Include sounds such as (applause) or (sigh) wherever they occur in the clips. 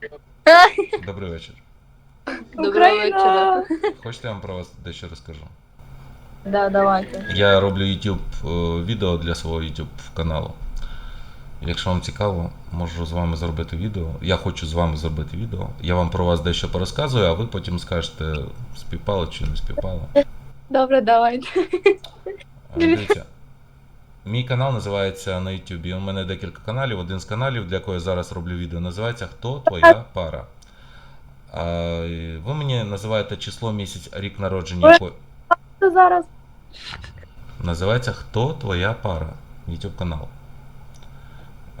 (laughs) Добрий вечір. Доброго Україна! вечора. Хочете я вам про вас дещо розкажу? Да, давайте. Я роблю YouTube е, відео для свого YouTube каналу. Якщо вам цікаво, можу з вами зробити відео. Я хочу з вами зробити відео. Я вам про вас дещо порозказую, а ви потім скажете, співпало чи не співпало. Добре, давайте. Е, Дивіться. Мій канал називається на YouTube. У мене декілька каналів. Один з каналів, для якого я зараз роблю відео, називається Хто твоя пара? А, ви мені називаєте число місяць, рік народження. якої- зараз? Називається Хто твоя пара? YouTube канал.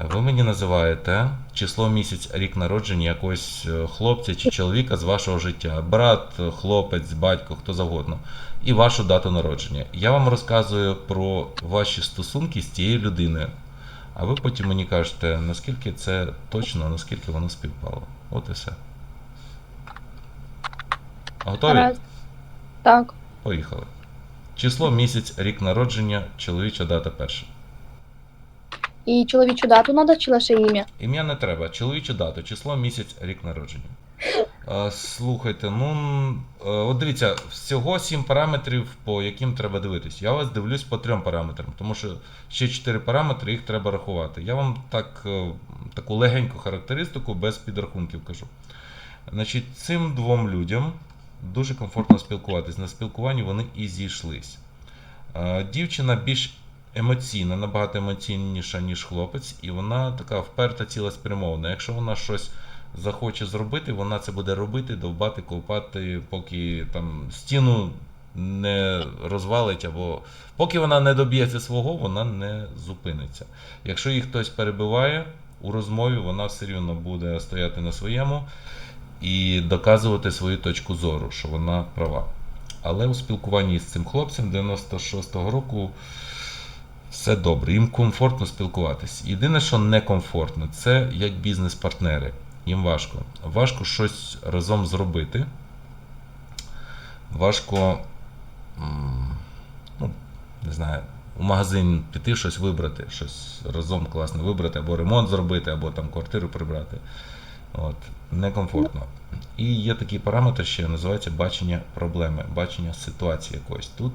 Ви мені називаєте число місяць, рік народження якогось е, хлопця чи чоловіка з вашого життя. Брат, хлопець, батько, хто завгодно. І вашу дату народження. Я вам розказую про ваші стосунки з цією людиною. А ви потім мені кажете, наскільки це точно, наскільки воно співпало. От і все. Готові? Гаразд. Так. Поїхали. Число, місяць, рік народження, чоловіча дата перша. І чоловічу дату надо чи лише ім'я? Ім'я не треба, чоловічу дату, число, місяць, рік народження. Слухайте, ну е, от дивіться, всього сім параметрів, по яким треба дивитись. Я вас дивлюсь по трьом параметрам, тому що ще чотири параметри, їх треба рахувати. Я вам так, е, таку легеньку характеристику без підрахунків кажу. Значить, цим двом людям дуже комфортно спілкуватись. На спілкуванні вони і зійшлись. Е, Дівчина більш емоційна, набагато емоційніша, ніж хлопець, і вона така вперта цілеспрямована. Якщо вона щось захоче зробити, вона це буде робити, довбати, ковпати, поки там стіну не розвалить, або поки вона не доб'ється свого, вона не зупиниться. Якщо їх хтось перебиває у розмові, вона все рівно буде стояти на своєму і доказувати свою точку зору, що вона права. Але у спілкуванні з цим хлопцем 96-го року все добре, їм комфортно спілкуватись. Єдине, що некомфортно, це як бізнес-партнери. Їм важко. Важко щось разом зробити. Важко, ну, не знаю, у магазин піти щось вибрати, щось разом класно вибрати, або ремонт зробити, або там квартиру прибрати. От, некомфортно. І є такий параметр, що називається бачення проблеми, бачення ситуації якоїсь. Тут.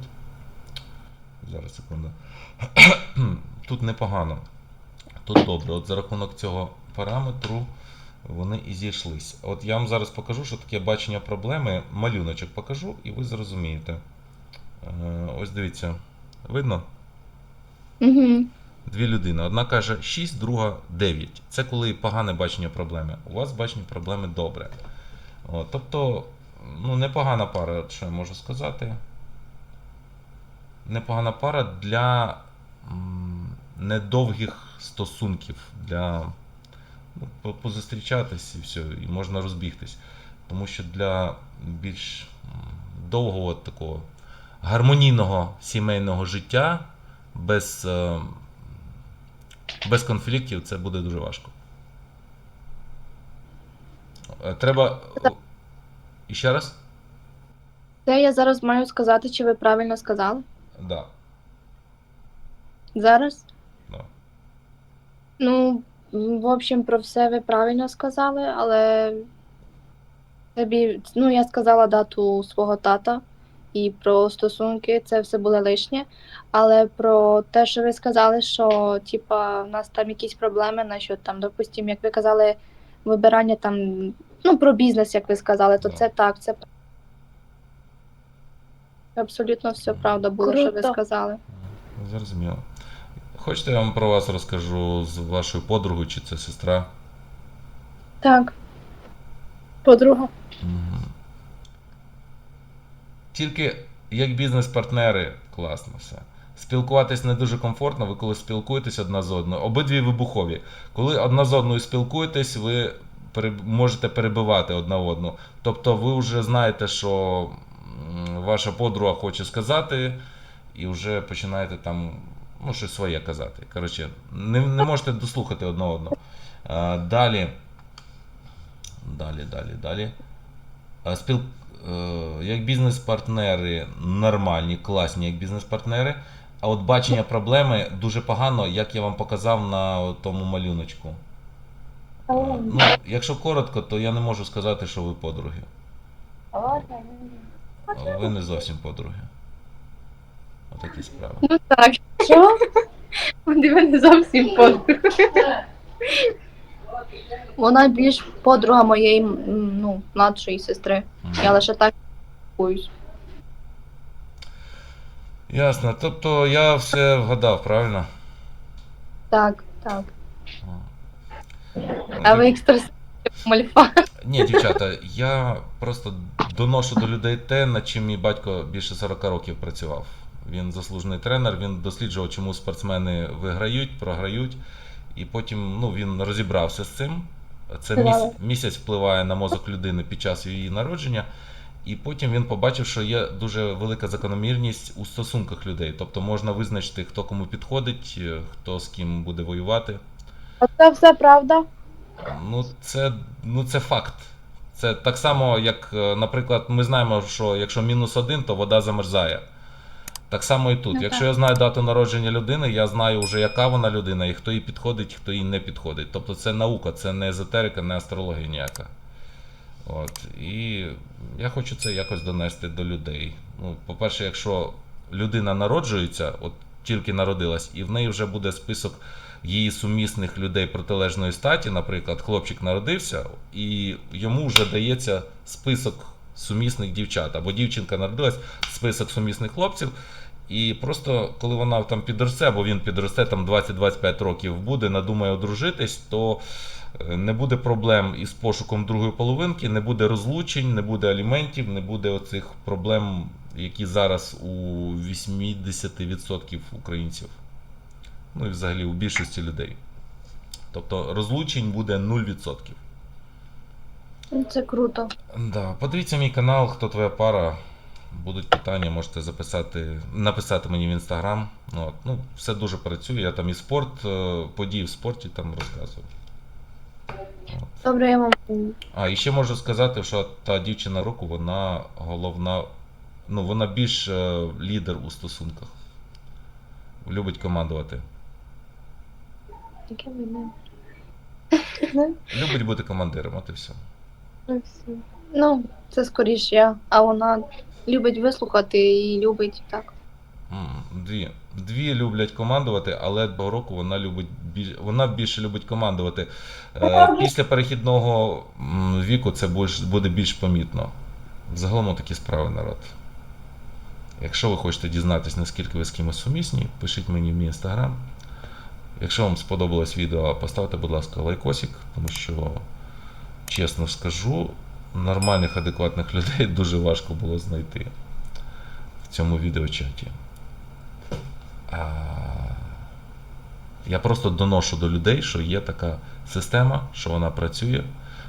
Зараз секунду. (clears throat) Тут непогано. Тут добре. От за рахунок цього параметру вони і зійшлись. От я вам зараз покажу, що таке бачення проблеми. Малюночок покажу, і ви зрозумієте. Е, Ось дивіться. Видно? Угу. Дві людини. Одна каже 6, друга 9. Це коли погане бачення проблеми. У вас бачення проблеми добре. От, тобто, ну, непогана пара, що я можу сказати. Непогана пара для недовгих стосунків, для ну, позустрічатись і все, і можна розбігтись. Тому що для більш довгого такого гармонійного сімейного життя без, е, без конфліктів це буде дуже важко. Е, Треба. І ще раз? Це я зараз маю сказати, чи ви правильно сказали? Да. Зараз? да. Ну, в общем, про все ви правильно сказали, але тобі, ну, я сказала дату свого тата і про стосунки, це все було лишнє. Але про те, що ви сказали, що типа в нас там якісь проблеми, насчет там, допустим, як ви казали, вибирання там, ну, про бізнес, як ви сказали, то це так, це абсолютно все правда було, що ви сказали. Зрозуміло. Хочете, я вам про вас розкажу з вашою подругою, чи це сестра? Так. Подруга. Мгм. Тільки як бізнес-партнери класно все. Спілкуватись не дуже комфортно, ви коли спілкуєтесь одна з одною. Обидві вибухові. Коли одна з одною спілкуєтесь, ви можете перебивати одна одну. Тобто ви вже знаєте, що м, ваша подруга хоче сказати, і вже починаєте там ну, щось своє казати. Коротше, не, не можете дослухати одне одного. А, Далі. Далі, далі, далі. А, Спіл... е, Як бізнес-партнери нормальні, класні як бізнес-партнери. А от бачення проблеми дуже погано, як я вам показав на тому малюночку. Ну, якщо коротко, то я не можу сказати, що ви подруги. Ви не зовсім подруги. Отакі справи. Ну так. Що? Вони мене зовсім подруги. Вона більш подруга моєї ну, младшої сестри. Мгм. Я лише так спілкуюсь. Ясно. Тобто я все вгадав, правильно? Так, так. А. А ви екстрасенс мальфа. Ні, дівчата, я просто доношу до людей те, над чим мій батько більше 40 років працював. Він заслужений тренер, він досліджував, чому спортсмени виграють, програють, і потім ну, він розібрався з цим. Це міс- місяць впливає на мозок людини під час її народження. І потім він побачив, що є дуже велика закономірність у стосунках людей. Тобто можна визначити, хто кому підходить, е, хто з ким буде воювати. Оце все правда? Ну, це, ну, це факт. Це так само, як, е, наприклад, ми знаємо, що якщо мінус один, то вода замерзає. Так само і тут. Ну, якщо так. я знаю дату народження людини, я знаю вже, яка вона людина, і хто їй підходить, хто їй не підходить. Тобто це наука, це не езотерика, не астрологія ніяка. От. І я хочу це якось донести до людей. Ну, по-перше, якщо людина народжується, от тільки народилась, і в неї вже буде список її сумісних людей протилежної статі, наприклад, хлопчик народився, і йому вже дається список сумісних дівчат, або дівчинка народилась, список сумісних хлопців. І просто коли вона там підросте, або він підросте там 20-25 років буде, надумає одружитись, то е, не буде проблем із пошуком другої половинки, не буде розлучень, не буде аліментів, не буде оцих проблем, які зараз у 80% українців. Ну і взагалі у більшості людей. Тобто розлучень буде 0%. Це круто. Да, подивіться мій канал, хто твоя пара. Будуть питання, можете записати, написати мені в інстаграм. От. Ну, все дуже працює. Я там і спорт, е, події в спорті там розказую. Добре, я вам. А, і ще можу сказати, що та дівчина року, вона головна, ну, вона більш е, лідер у стосунках. Любить командувати. Яке мене? Любить бути командиром, от і все. Ну, це скоріш я, а вона любить вислухати і любить так. Дві. Дві люблять командувати, але до року вона любить біль... вона більше любить командувати. Е, Після перехідного віку це буде більш помітно. Загалом такі справи народ. Якщо ви хочете дізнатися, наскільки ви з кимось сумісні, пишіть мені в мій інстаграм. Якщо вам сподобалось відео, поставте, будь ласка, лайкосик, тому що, чесно скажу, нормальних, адекватних людей (laughs) дуже важко було знайти в цьому відеочаті. Я просто доношу до людей, що є така система, що вона працює,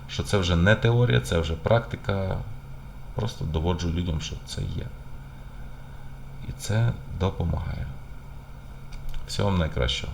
що це вже не теорія, це вже практика. Просто доводжу людям, що це є. І це допомагає. Всього вам найкращого.